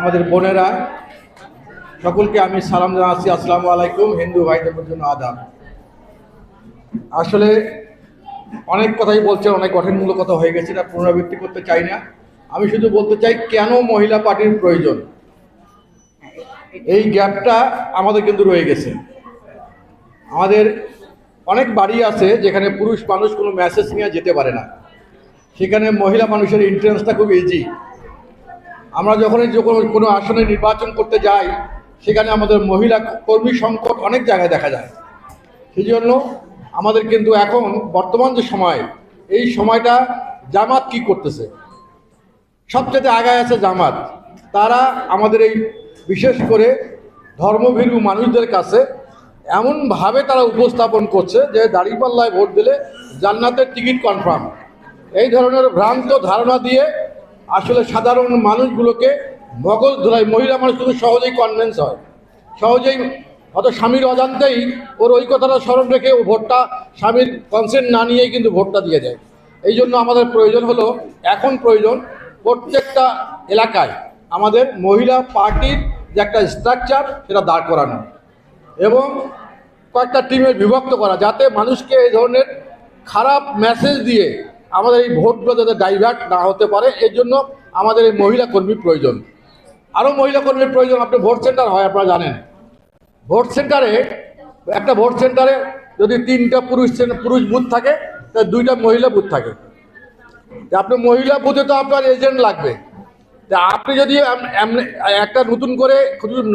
আমাদের বোনেরা, সকলকে আমি সালাম জানাচ্ছি। আসসালামু আলাইকুম, হিন্দু ভাইদের জন্য আদাব। আসলে অনেক কথাই বলছেন অনেক গঠনমূলক কথা হয়ে গেছে না পুনরাবৃত্তি করতে চাই না। আমি শুধু বলতে চাই, কেন মহিলা পার্টির প্রয়োজন? এই গ্যাপটা আমাদের কিন্তু রয়ে গেছে। আমাদের অনেক বাড়ি আছে যেখানে পুরুষ মানুষ কোনো মেসেজ নিয়ে যেতে পারে না। সেখানে মহিলা মানুষের এন্ট্রেন্সটা খুব ইজি আমরা যখনই যখন কোনো আসনে নির্বাচন করতে যাই, সেখানে আমাদের মহিলা কর্মী সংকট অনেক জায়গায় দেখা যায়। সেই জন্য আমাদের কিন্তু এখন বর্তমান যে সময়, এই সময়টা জামাত কি করতেছে? সবচেয়ে আগায় আছে জামাত। তারা আমাদের এই বিশেষ করে ধর্মভীরু মানুষদের কাছে এমনভাবে তারা উপস্থাপন করছে যে দাঁড়িপাল্লায় ভোট দিলে জান্নাতের টিকিট কনফার্ম। এই ধরনের ভ্রান্ত ধারণা দিয়ে আসলে সাধারণ মানুষগুলোকে মগজ ধরায় মহিলা মানুষ কিন্তু সহজেই কনভেন্স হয়। সহজেই হয়তো স্বামীর অজান্তেই ওর ওই কথাটা স্মরণ রেখে ও ভোটটা স্বামীর কনসেন্ট না নিয়েই কিন্তু ভোটটা দিয়ে যায় এই জন্য আমাদের প্রয়োজন হলো, এখন প্রয়োজন প্রত্যেকটা এলাকায় আমাদের মহিলা পার্টির যে একটা স্ট্রাকচার সেটা দাঁড় করানো এবং কয়েকটা টিমে বিভক্ত করা, যাতে মানুষকে এই ধরনের খারাপ মেসেজ দিয়ে আমাদের এই ভোটগুলো যাতে ডাইভার্ট না হতে পারে, এর জন্য আমাদের এই মহিলা কর্মী প্রয়োজন। আরও মহিলা কর্মীর প্রয়োজন, আপনি ভোট সেন্টার হয়, আপনারা জানেন। ভোট সেন্টারে একটা ভোট সেন্টারে যদি তিনটা পুরুষ পুরুষ বুথ থাকে তা দুইটা মহিলা বুথ থাকে। তা আপনার মহিলা বুথে তো আপনার এজেন্ট লাগবে। তা আপনি যদি একটা নতুন করে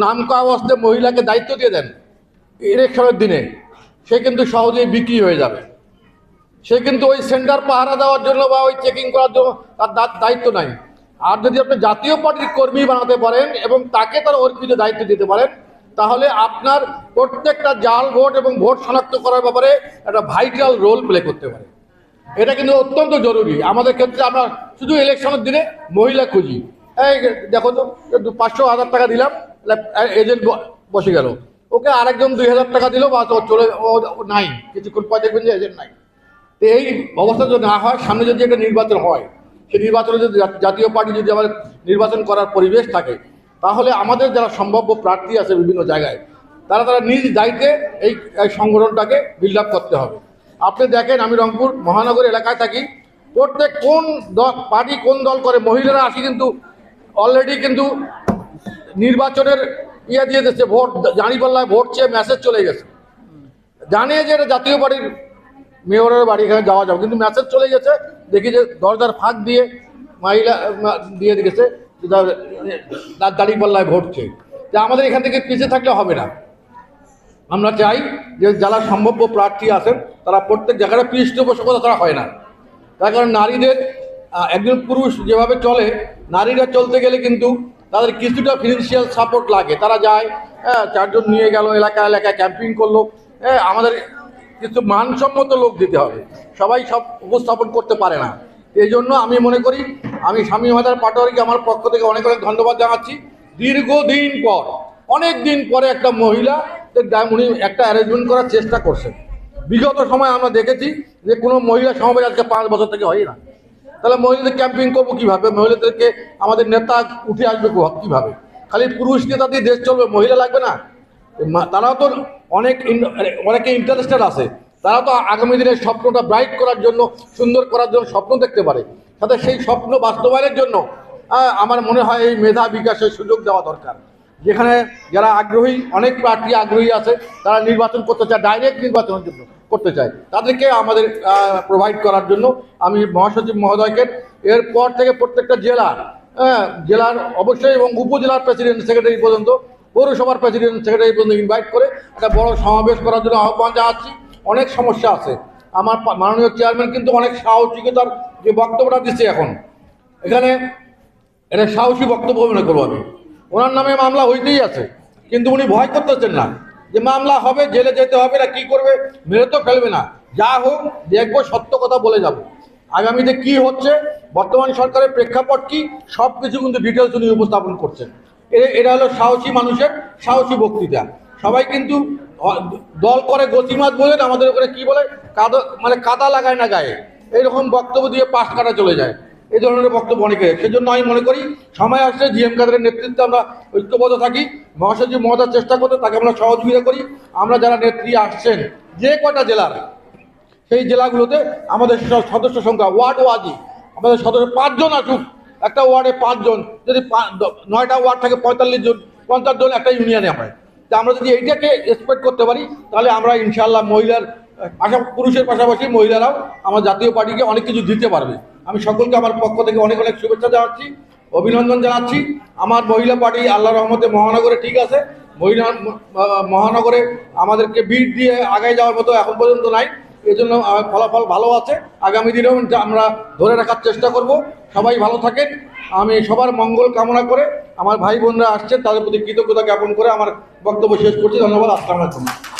নাম কাওয়া অবস্থে মহিলাকে দায়িত্ব দিয়ে দেন ইলেকশনের দিনে, সে কিন্তু সহজেই বিক্রি হয়ে যাবে। সে কিন্তু ওই সেন্টার পাহারা দেওয়ার জন্য বা ওই চেকিং করার জন্য তার দায়িত্ব নাই। আর যদি আপনি জাতীয় পার্টির কর্মী বানাতে পারেন এবং তাকে তার অর্পিত দায়িত্ব দিতে পারেন, তাহলে আপনার প্রত্যেকটা জাল ভোট এবং ভোট শনাক্ত করার ব্যাপারে একটা ভাইটাল রোল প্লে করতে পারে। এটা কিন্তু অত্যন্ত জরুরি। আমাদের ক্ষেত্রে আমরা শুধু ইলেকশনের দিনে মহিলা খুঁজি। এই দেখো তো পাঁচশো হাজার টাকা দিলাম, এজেন্ট বসে গেল। ওকে আরেকজন দুই হাজার টাকা দিল বা চলে নাই। কিছুক্ষণ পর দেখবেন যে এজেন্ট নাই। এই অবস্থা যদি না হয়, সামনে যদি একটা নির্বাচন হয়, সেই নির্বাচনে যদি জাতীয় পার্টি যদি আমাদের নির্বাচন করার পরিবেশ থাকে, তাহলে আমাদের যারা সম্ভাব্য প্রার্থী আছে বিভিন্ন জায়গায়, তারা তারা নিজ দায়িত্বে এই এই সংগঠনটাকে বিল্ড আপ করতে হবে। আপনি দেখেন, আমি রংপুর মহানগর এলাকায় থাকি, প্রত্যেক কোন দল পার্টি কোন দল করে, মহিলারা আসি কিন্তু অলরেডি কিন্তু নির্বাচনের ইয়ে দিয়ে দিচ্ছে ভোট, জানিপাল্লায় ভোট চেয়ে মেসেজ চলে গেছে। জানে যে এটা জাতীয় পার্টির মেয়রের বাড়ি এখানে যাওয়া যাবে। কিন্তু মেসেজ চলে গেছে, দেখি যে দরজার ফাঁক দিয়ে মহিলা দিয়ে দিয়েছে দাঁড়িপাল্লায় চেয়ে যে আমাদের এখান থেকে পিছিয়ে থাকলে হবে না। আমরা চাই যে যারা সম্ভাব্য প্রার্থী আছেন, তারা প্রত্যেক জায়গায় পৃষ্ঠপোষকতা তারা হয় না। তার কারণ নারীদের একজন পুরুষ যেভাবে চলে, নারীরা চলতে গেলে কিন্তু তাদের কিছুটা ফিনান্সিয়াল সাপোর্ট লাগে। তারা যায় হ্যাঁ চারজন নিয়ে গেল এলাকা এলাকায় ক্যাম্পিং করল। হ্যাঁ আমাদের কিছু মানসম্মত লোক দিতে হবে। সবাই সব উপস্থাপন করতে পারে না। এই জন্য আমি মনে করি, আমি স্বামী মাদার পাটোয়ারিকে আমার পক্ষ থেকে অনেক অনেক ধন্যবাদ জানাচ্ছি। দীর্ঘদিন পর অনেক দিন পরে একটা মহিলা উনি একটা অ্যারেঞ্জমেন্ট করার চেষ্টা করছেন। বিগত সময় আমরা দেখেছি যে কোনো মহিলা সমাবেশ আজকে পাঁচ বছর থেকে হয় না। তাহলে মহিলাদের ক্যাম্পিং করব কীভাবে? মহিলাদেরকে আমাদের নেতা উঠে আসবে কীভাবে? খালি পুরুষ নেতা দিয়ে দেশ চলবে, মহিলা লাগবে না? তারাও তো অনেক ইন- অনেকে ইন্টারেস্টেড আছে। তারা তো আগামী দিনের স্বপ্নটা ব্রাইট করার জন্য সুন্দর করার জন্য স্বপ্ন দেখতে পারে। সাথে সেই স্বপ্ন বাস্তবায়নের জন্য আমার মনে হয় এই মেধা বিকাশের সুযোগ দেওয়া দরকার। যেখানে যারা আগ্রহী অনেক প্রার্থী আগ্রহী আছে তারা নির্বাচন করতে চায় ডাইরেক্ট নির্বাচনের জন্য করতে চায়। তাদেরকে আমাদের প্রোভাইড করার জন্য আমি মহাসচিব মহোদয়কে এরপর থেকে প্রত্যেকটা জেলা হ্যাঁ, জেলার অবশ্যই এবং উপজেলার প্রেসিডেন্ট সেক্রেটারি পর্যন্ত পৌরসভার প্রেসিডেন্ট সেক্রেটারি পর্যন্ত ইনভাইট করে একটা বড় সমাবেশ করার জন্য আহ্বান জানাচ্ছি। অনেক সমস্যা আছে। আমার মাননীয় চেয়ারম্যান কিন্তু অনেক সাহসিকতার যে বক্তব্যটা দিচ্ছে এখন। এখানে এটা সাহসী বক্তব্য মনে করব আমি। ওনার নামে মামলা হইতেই আছে। কিন্তু উনি ভয় করতেছেন না যে মামলা হবে, জেলে যেতে হবে না, কি করবে, মেরে তো ফেলবে না। যা হোক, দেখব, সত্য কথা বলে যাব। আগামীতে কি হচ্ছে, বর্তমান সরকারের প্রেক্ষাপট কি সব কিছু কিন্তু ডিটেলস উনি উপস্থাপন করছেন। এটা হলো সাহসী মানুষের সাহসী বক্তৃতা। সবাই কিন্তু দল করে গতিমাত বলেন আমাদের ওখানে কি বলে? কাদা মানে কাদা লাগায় না গায়ে। এইরকম বক্তব্য দিয়ে পাশ কাটা চলে যায়। এই ধরনের বক্তব্য অনেকে, সেজন্য আমি মনে করি, সময় আসছে জিএম কাদের নেতৃত্বে আমরা ঐক্যবদ্ধ থাকি। মহাসচিব মহতার চেষ্টা করতে, তাকে আমরা সহযোগিতা করি। আমরা যারা নেত্রী আসছেন, যে কটা জেলার, সেই জেলাগুলোতে আমাদের সদস্য সংখ্যা ওয়ার্ড ওয়াজি আমাদের সদস্য পাঁচজন আসুক একটা ওয়ার্ডে পাঁচজন, যদি নয়টা ওয়ার্ড থাকে পঁয়তাল্লিশ জন, পঞ্চাশ জন একটা ইউনিয়নে হয়। তা আমরা যদি এইটাকে এক্সপেক্ট করতে পারি, তাহলে আমরা ইনশাল্লাহ মহিলার পাশা পুরুষের পাশাপাশি মহিলারাও আমার জাতীয় পার্টিকে অনেক কিছু দিতে পারবে। আমি সকলকে আমার পক্ষ থেকে অনেক অনেক শুভেচ্ছা জানাচ্ছি, অভিনন্দন জানাচ্ছি। আমার মহিলা পার্টি আল্লাহ রহমতে মহানগরে ঠিক আছে। মহিলা মহানগরে আমাদেরকে বিট দিয়ে আগায় যাওয়ার মতো এখন পর্যন্ত নাই। এই জন্য আহ, ফলাফল ভালো আছে। আগামী দিনেও আমরা ধরে রাখার চেষ্টা করব। সবাই ভালো থাকেন। আমি সবার মঙ্গল কামনা করে আমার ভাই বোনরা আসছেন তাদের প্রতি কৃতজ্ঞতা জ্ঞাপন করে আমার বক্তব্য শেষ করছি। ধন্যবাদ। আসসালাম আলাইকুম।